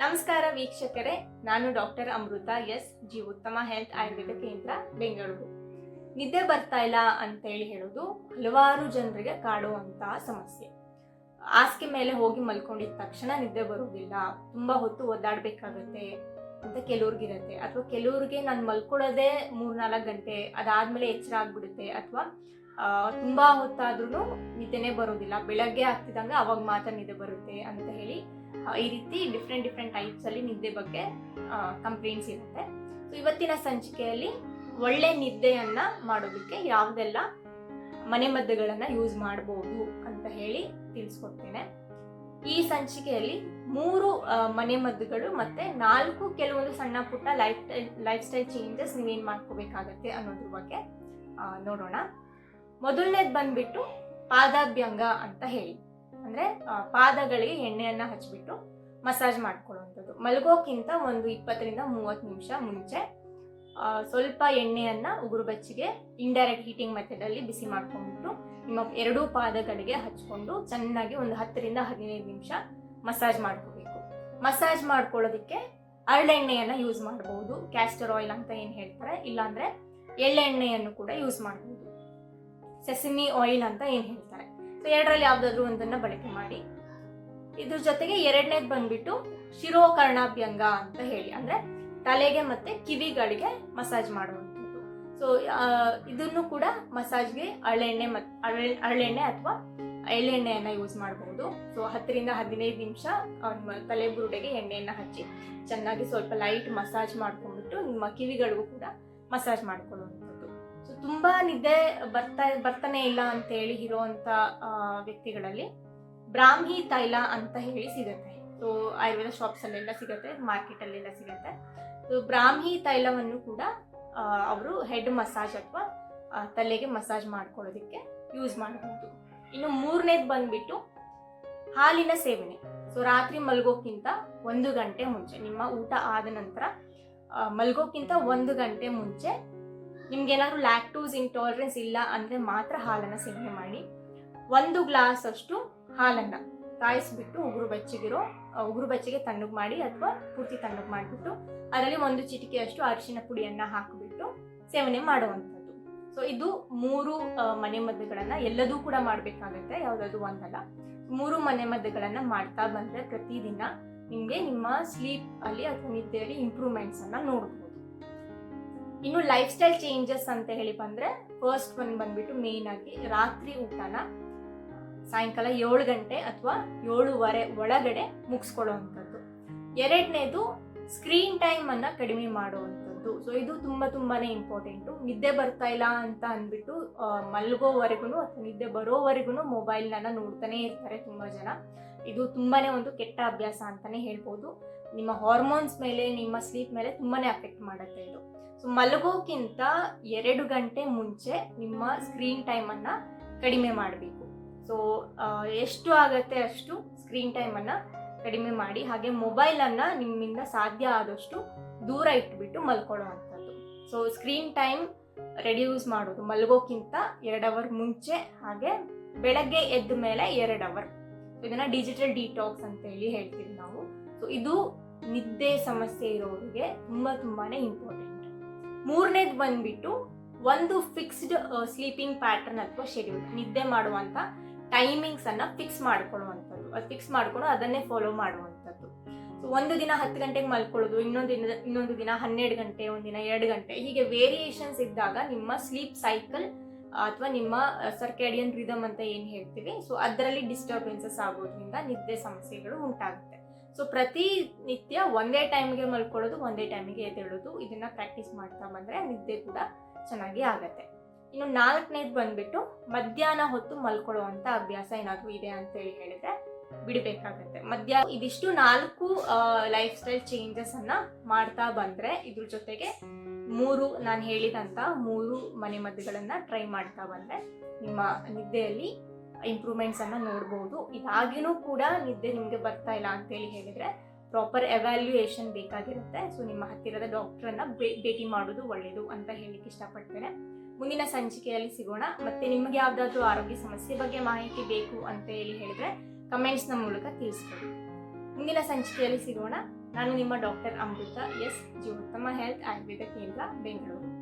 ನಮಸ್ಕಾರ ವೀಕ್ಷಕರೇ, ನಾನು doctor Amrutha, S Jeevottama health Ayurveda Kendra, Bengaluru. ನಿದ್ದೆ ಬರ್ತಾ ಇಲ್ಲ ಅಂತೇಳಿ ಹೇಳೋದು ಹಲವಾರು ಜನರಿಗೆ ಕಾಡುವಂತಹ ಸಮಸ್ಯೆ. ಹಾಸಿಗೆ ಮೇಲೆ ಹೋಗಿ ಮಲ್ಕೊಂಡಿದ ತಕ್ಷಣ ನಿದ್ದೆ ಬರೋದಿಲ್ಲ, ತುಂಬಾ ಹೊತ್ತು ಒದ್ದಾಡ್ಬೇಕಾಗತ್ತೆ ಅಂತ ಕೆಲವ್ರಿಗಿರತ್ತೆ. ಅಥವಾ ಕೆಲವ್ರಿಗೆ ನಾನು ಮಲ್ಕೊಳ್ಳೋದೇ ಮೂರ್ನಾಲ್ಕು ಗಂಟೆ, ಅದಾದ್ಮೇಲೆ ಎಚ್ಚರ ಆಗ್ಬಿಡುತ್ತೆ, ಅಥವಾ ತುಂಬಾ ಹೊತ್ತಾದ್ರೂ ನಿದ್ದೆನೇ ಬರೋದಿಲ್ಲ. ಬೆಳಗ್ಗೆ ಆಗ್ತಿದ್ದಂಗೆ ಅವಾಗ ಮಾತ್ರ ನಿದ್ದೆ ಬರುತ್ತೆ ಅಂತ ಹೇಳಿ ಈ ರೀತಿ ಡಿಫ್ರೆಂಟ್ ಡಿಫ್ರೆಂಟ್ ಟೈಪ್ಸ್ ಅಲ್ಲಿ ನಿದ್ದೆ ಬಗ್ಗೆ ಕಂಪ್ಲೇಂಟ್ಸ್ ಇರುತ್ತೆ. ಸೊ ಇವತ್ತಿನ ಸಂಚಿಕೆಯಲ್ಲಿ ಒಳ್ಳೆ ನಿದ್ದೆಯನ್ನ ಮಾಡೋದಕ್ಕೆ ಯಾವುದೆಲ್ಲ ಮನೆಮದ್ದುಗಳನ್ನ ಯೂಸ್ ಮಾಡಬಹುದು ಅಂತ ಹೇಳಿ ತಿಳಿಸ್ಕೊಡ್ತೇನೆ. ಈ ಸಂಚಿಕೆಯಲ್ಲಿ ಮೂರು ಮನೆಮದ್ದುಗಳು ಮತ್ತೆ ನಾಲ್ಕು ಕೆಲವೊಂದು ಸಣ್ಣ ಪುಟ್ಟ ಲೈಫ್ ಲೈಫ್ ಸ್ಟೈಲ್ ಚೇಂಜಸ್ ನೀವೇನು ಮಾಡ್ಕೋಬೇಕಾಗತ್ತೆ ಅನ್ನೋದ್ರ ಬಗ್ಗೆ ನೋಡೋಣ. ಮೊದಲನೇದು ಬಂದ್ಬಿಟ್ಟು ಪಾದಾಭ್ಯಂಗ ಅಂತ ಹೇಳಿ. ಅಂದ್ರೆ ಪಾದಗಳಿಗೆ ಎಣ್ಣೆಯನ್ನ ಹಚ್ಬಿಟ್ಟು ಮಸಾಜ್ ಮಾಡ್ಕೊಳ್ಳುವಂಥದ್ದು. ಮಲಗೋಕ್ಕಿಂತ ಒಂದು ಇಪ್ಪತ್ತರಿಂದ ಮೂವತ್ತು ನಿಮಿಷ ಮುಂಚೆ ಸ್ವಲ್ಪ ಎಣ್ಣೆಯನ್ನ ಉಗುರು ಬೆಚ್ಚಿಗೆ ಇಂಡೈರೆಕ್ಟ್ ಹೀಟಿಂಗ್ ಮೆಥಡ್ ಅಲ್ಲಿ ಬಿಸಿ ಮಾಡ್ಕೊಂಡ್ಬಿಟ್ಟು ನಿಮ್ಮ ಎರಡೂ ಪಾದಗಳಿಗೆ ಹಚ್ಕೊಂಡು ಚೆನ್ನಾಗಿ ಒಂದು ಹತ್ತರಿಂದ ಹದಿನೈದು ನಿಮಿಷ ಮಸಾಜ್ ಮಾಡ್ಕೋಬೇಕು. ಮಸಾಜ್ ಮಾಡ್ಕೊಳ್ಳೋದಕ್ಕೆ ಅರಳೆಣ್ಣೆಯನ್ನ ಯೂಸ್ ಮಾಡಬಹುದು ಕ್ಯಾಸ್ಟರ್ ಆಯಿಲ್ ಅಂತ ಏನು ಹೇಳ್ತಾರೆ? ಇಲ್ಲಾಂದ್ರೆ ಎಳ್ಳೆಣ್ಣೆಯನ್ನು ಕೂಡ ಯೂಸ್ ಮಾಡಬಹುದು ಸೆಸಿಮಿ ಆಯಿಲ್ ಅಂತ ಏನ್ ಹೇಳ್ತಾರೆ. ಸೊ ಎರಡರಲ್ಲಿ ಯಾವುದಾದ್ರೂ ಒಂದನ್ನ ಬಳಕೆ ಮಾಡಿ. ಇದ್ರ ಜೊತೆಗೆ ಎರಡನೇದು ಬಂದ್ಬಿಟ್ಟು ಶಿರೋಕರ್ಣಾಭ್ಯಂಗ ಅಂತ ಹೇಳಿ. ಅಂದ್ರೆ ತಲೆಗೆ ಮತ್ತೆ ಕಿವಿಗಳಿಗೆ ಮಸಾಜ್ ಮಾಡುವಂಥದ್ದು. ಸೊ ಇದನ್ನು ಕೂಡ ಮಸಾಜ್ಗೆ ಹಳೆಣ್ಣೆ ಮತ್ ಹಳೆ ಅರಳೆಣ್ಣೆ ಅಥವಾ ಎಳ್ಳೆಣ್ಣೆಯನ್ನು ಯೂಸ್ ಮಾಡಬಹುದು ಸೊ ಹತ್ತರಿಂದ ಹದಿನೈದು ನಿಮಿಷ ತಲೆ ಬುರುಡೆಗೆ ಎಣ್ಣೆಯನ್ನ ಹಚ್ಚಿ ಚೆನ್ನಾಗಿ ಸ್ವಲ್ಪ ಲೈಟ್ ಮಸಾಜ್ ಮಾಡ್ಕೊಂಡ್ಬಿಟ್ಟು ನಿಮ್ಮ ಕಿವಿಗಳಿಗೂ ಕೂಡ ಮಸಾಜ್ ಮಾಡ್ಕೊಳ್ಳುವಂಥದ್ದು. ಸೊ ತುಂಬಾ ನಿದ್ದೆ ಬರ್ತಾ, ಬರ್ತಾನೆ ಇಲ್ಲ ಅಂತ ಹೇಳಿ ಇರುವಂತ ವ್ಯಕ್ತಿಗಳಲ್ಲಿ ಬ್ರಾಹ್ಮಿ ತೈಲ ಅಂತ ಹೇಳಿ ಸಿಗುತ್ತೆ. ಸೊ ಆಯುರ್ವೇದ ಶಾಪ್ಸಲ್ಲೆಲ್ಲ ಸಿಗುತ್ತೆ ಮಾರ್ಕೆಟ್ ಅಲ್ಲೆಲ್ಲ ಸಿಗುತ್ತೆ. ಸೊ ಬ್ರಾಹ್ಮಿ ತೈಲವನ್ನು ಕೂಡ ಅವರು ಹೆಡ್ ಮಸಾಜ್ ಅಥವಾ ತಲೆಗೆ ಮಸಾಜ್ ಮಾಡ್ಕೊಳ್ಳೋದಕ್ಕೆ ಯೂಸ್ ಮಾಡಬಹುದು ಇನ್ನು ಮೂರನೇದು ಬಂದ್ಬಿಟ್ಟು ಹಾಲಿನ ಸೇವನೆ. ಸೊ ರಾತ್ರಿ ಮಲ್ಗೋಕ್ಕಿಂತ ಒಂದು ಗಂಟೆ ಮುಂಚೆ, ನಿಮ್ಮ ಊಟ ಆದ ನಂತರ ಮಲ್ಗೋಕ್ಕಿಂತ ಒಂದು ಗಂಟೆ ಮುಂಚೆ ನಿಮ್ಗೇನಾದ್ರು ಲ್ಯಾಕ್ಟೋಸ್ ಇಂಟಾಲರೆನ್ಸ್ ಇಲ್ಲ ಅಂದ್ರೆ ಮಾತ್ರ ಹಾಲನ್ನ ಸೇವನೆ ಮಾಡಿ. ಒಂದು ಗ್ಲಾಸ್ ಅಷ್ಟು ಹಾಲನ್ನ ಕಾಯಿಸ್ಬಿಟ್ಟು ಉಗುರು ಬೆಚ್ಚಗಿರೋ ಉಗುರು ಬೆಚ್ಚಗೆ ತಣ್ಣಗೆ ಮಾಡಿ ಅಥವಾ ಪೂರ್ತಿ ತಣ್ಣಗೆ ಮಾಡಿಬಿಟ್ಟು ಅದರಲ್ಲಿ ಒಂದು ಚಿಟಿಕೆಯಷ್ಟು ಅರಿಶಿನ ಪುಡಿಯನ್ನ ಹಾಕಿಬಿಟ್ಟು ಸೇವನೆ ಮಾಡುವಂಥದ್ದು. ಸೊ ಇದು ಮೂರು ಮನೆ ಮನೆಮದ್ದುಗಳನ್ನ ಎಲ್ಲದೂ ಕೂಡ ಮಾಡಬೇಕಾಗತ್ತೆ, ಯಾವುದಾದ್ರು ಒಂದಲ್ಲ. ಮೂರು ಮನೆಮದ್ದುಗಳನ್ನ ಮಾಡ್ತಾ ಬಂದ್ರೆ ಪ್ರತಿದಿನ ನಿಮಗೆ ನಿಮ್ಮ ಸ್ಲೀಪ್ ಅಲ್ಲಿ ಅಥವಾ ನಿದ್ದೆಯಲ್ಲಿ ಇಂಪ್ರೂವ್ಮೆಂಟ್ಸ್ ಅನ್ನ ನೋಡಬಹುದು ಇನ್ನು ಲೈಫ್ ಸ್ಟೈಲ್ ಚೇಂಜಸ್ ಅಂತ ಹೇಳಿ ಬಂದ್ರೆ ಫಸ್ಟ್ ಒನ್ ಬಂದ್ಬಿಟ್ಟು ಮೇನ್ ಆಗಿ ರಾತ್ರಿ ಊಟನ ಸಾಯಂಕಾಲ ಏಳು ಗಂಟೆ ಅಥವಾ ಏಳುವರೆ ಒಳಗಡೆ ಮುಗಿಸ್ಕೊಳ್ಳುವಂಥದ್ದು. ಎರಡನೇದು ಸ್ಕ್ರೀನ್ ಟೈಮ್ ಅನ್ನ ಕಡಿಮೆ ಮಾಡುವಂಥದ್ದು. ಸೊ ಇದು ತುಂಬಾ ತುಂಬಾನೇ ಇಂಪಾರ್ಟೆಂಟು ನಿದ್ದೆ ಬರ್ತಾ ಇಲ್ಲ ಅಂತ ಅಂದ್ಬಿಟ್ಟು ಮಲಗೋವರೆಗೂ ಅಥವಾ ನಿದ್ದೆ ಬರೋವರೆಗೂ ಮೊಬೈಲ್ನ ನೋಡ್ತಾನೆ ಇರ್ತಾರೆ ತುಂಬಾ ಜನ. ಇದು ತುಂಬಾನೇ ಒಂದು ಕೆಟ್ಟ ಅಭ್ಯಾಸ ಅಂತಾನೆ ಹೇಳ್ಬೋದು. ನಿಮ್ಮ ಹಾರ್ಮೋನ್ಸ್ ಮೇಲೆ, ನಿಮ್ಮ ಸ್ಲೀಪ್ ಮೇಲೆ ತುಂಬಾ ಅಫೆಕ್ಟ್ ಮಾಡುತ್ತೆ ಇದು. ಸೊ ಮಲಗೋಕ್ಕಿಂತ ಎರಡು ಗಂಟೆ ಮುಂಚೆ ನಿಮ್ಮ ಸ್ಕ್ರೀನ್ ಟೈಮನ್ನು ಕಡಿಮೆ ಮಾಡಬೇಕು. ಸೊ ಎಷ್ಟು ಆಗತ್ತೆ ಅಷ್ಟು ಸ್ಕ್ರೀನ್ ಟೈಮನ್ನು ಕಡಿಮೆ ಮಾಡಿ, ಹಾಗೆ ಮೊಬೈಲನ್ನು ನಿಮ್ಮಿಂದ ಸಾಧ್ಯ ಆದಷ್ಟು ದೂರ ಇಟ್ಬಿಟ್ಟು ಮಲ್ಕೊಳ್ಳುವಂಥದ್ದು ಸೊ ಸ್ಕ್ರೀನ್ ಟೈಮ್ ರೆಡ್ಯೂಸ್ ಮಾಡೋದು, ಮಲಗೋಕ್ಕಿಂತ ಎರಡು ಅವರ್ ಮುಂಚೆ, ಹಾಗೆ ಬೆಳಗ್ಗೆ ಎದ್ದ ಮೇಲೆ ಎರಡು ಅವರ್ ಇದನ್ನ ಡಿಜಿಟಲ್ ಡಿಟಾಕ್ಸ್ ಅಂತ ಹೇಳಿ ಹೇಳ್ತೀವಿ ನಾವು. ಸೊ ಇದು ನಿದ್ದೆ ಸಮಸ್ಯೆ ಇರೋರಿಗೆ ತುಂಬಾ ತುಂಬಾನೇ ಇಂಪಾರ್ಟೆಂಟ್ ಮೂರನೇದು ಬಂದ್ಬಿಟ್ಟು ಒಂದು ಫಿಕ್ಸ್ಡ್ ಸ್ಲೀಪಿಂಗ್ ಪ್ಯಾಟರ್ನ್ ಅಥವಾ ಶೆಡ್ಯೂಲ್ ನಿದ್ದೆ ಮಾಡುವಂತ ಟೈಮಿಂಗ್ಸ್ ಅನ್ನ ಫಿಕ್ಸ್ ಮಾಡ್ಕೊಳ್ಳುವಂಥದ್ದು. ಅದು ಫಿಕ್ಸ್ ಮಾಡ್ಕೊಂಡು ಅದನ್ನೇ ಫಾಲೋ ಮಾಡುವಂಥದ್ದು. ಸೊ ಒಂದು ದಿನ ಹತ್ತು ಗಂಟೆಗೆ ಮಲ್ಕೊಳ್ಳೋದು, ಇನ್ನೊಂದು ದಿನ ಇನ್ನೊಂದು ದಿನ ಹನ್ನೆರಡು ಗಂಟೆ, ಒಂದು ದಿನ ಎರಡು ಗಂಟೆ, ಹೀಗೆ ವೇರಿಯೇಷನ್ಸ್ ಇದ್ದಾಗ ನಿಮ್ಮ ಸ್ಲೀಪ್ ಸೈಕಲ್ ಅಥವಾ ನಿಮ್ಮ ಸರ್ಕ್ಯಾಡಿಯನ್ ರಿದಮ್ ಅಂತ ಏನು ಹೇಳ್ತೀವಿ ಸೊ ಅದರಲ್ಲಿ ಡಿಸ್ಟರ್ಬೆನ್ಸಸ್ ಆಗೋದ್ರಿಂದ ನಿದ್ದೆ ಸಮಸ್ಯೆಗಳು ಉಂಟಾಗುತ್ತೆ. ಸೊ ಪ್ರತಿ ನಿತ್ಯ ಒಂದೇ ಟೈಮ್ಗೆ ಮಲ್ಕೊಳ್ಳೋದು, ಒಂದೇ ಟೈಮಿಗೆ ಎದ್ದೇಳೋದು, ಇದನ್ನ ಪ್ರಾಕ್ಟೀಸ್ ಮಾಡ್ತಾ ಬಂದರೆ ನಿದ್ದೆ ಕೂಡ ಚೆನ್ನಾಗಿ ಆಗತ್ತೆ. ಇನ್ನು ನಾಲ್ಕನೇದು ಬಂದ್ಬಿಟ್ಟು ಮಧ್ಯಾಹ್ನ ಹೊತ್ತು ಮಲ್ಕೊಳ್ಳುವಂಥ ಅಭ್ಯಾಸ ಏನಾದರೂ ಇದೆ ಅಂತ ಹೇಳಿ ಹೇಳಿದ್ರೆ ಬಿಡಬೇಕಾಗತ್ತೆ. ಮಧ್ಯ, ಇದಿಷ್ಟು ನಾಲ್ಕು ಲೈಫ್ ಸ್ಟೈಲ್ ಚೇಂಜಸ್ ಅನ್ನ ಮಾಡ್ತಾ ಬಂದ್ರೆ ಇದ್ರ ಜೊತೆಗೆ ಮೂರು, ನಾನು ಹೇಳಿದಂತ ಮೂರು ಮನೆಮದ್ದುಗಳನ್ನ ಟ್ರೈ ಮಾಡ್ತಾ ಬಂದ್ರೆ ನಿಮ್ಮ ನಿದ್ದೆಯಲ್ಲಿ ಇಂಪ್ರೂವ್ಮೆಂಟ್ಸ್ ನೋಡ್ಬೋದು. ಇದಾಗಿನೂ ಕೂಡ ನಿದ್ದೆ ನಿಮಗೆ ಬರ್ತಾ ಇಲ್ಲ ಅಂತೇಳಿ ಹೇಳಿದ್ರೆ ಪ್ರಾಪರ್ ಎವ್ಯಾಲ್ಯೂಯೇಷನ್ ಬೇಕಾಗಿರುತ್ತೆ. ಸೊ ನಿಮ್ಮ ಹತ್ತಿರದ ಡಾಕ್ಟ್ರನ್ನು ಭೇಟಿ ಮಾಡೋದು ಒಳ್ಳೆಯದು ಅಂತ ಹೇಳಲಿಕ್ಕೆ ಇಷ್ಟಪಡ್ತೇನೆ. ಮುಂದಿನ ಸಂಚಿಕೆಯಲ್ಲಿ ಸಿಗೋಣ. ಮತ್ತೆ ನಿಮಗೆ ಯಾವುದಾದ್ರೂ ಆರೋಗ್ಯ ಸಮಸ್ಯೆ ಬಗ್ಗೆ ಮಾಹಿತಿ ಬೇಕು ಅಂತ ಹೇಳಿ ಹೇಳಿದ್ರೆ ಕಮೆಂಟ್ಸ್ನ ಮೂಲಕ ತಿಳಿಸ್ಕೊಡಿ. ಮುಂದಿನ ಸಂಚಿಕೆಯಲ್ಲಿ ಸಿಗೋಣ. ನಾನು ನಿಮ್ಮ doctor Amrutha. S, Jeevottama health Ayurveda Kendra, Bengaluru.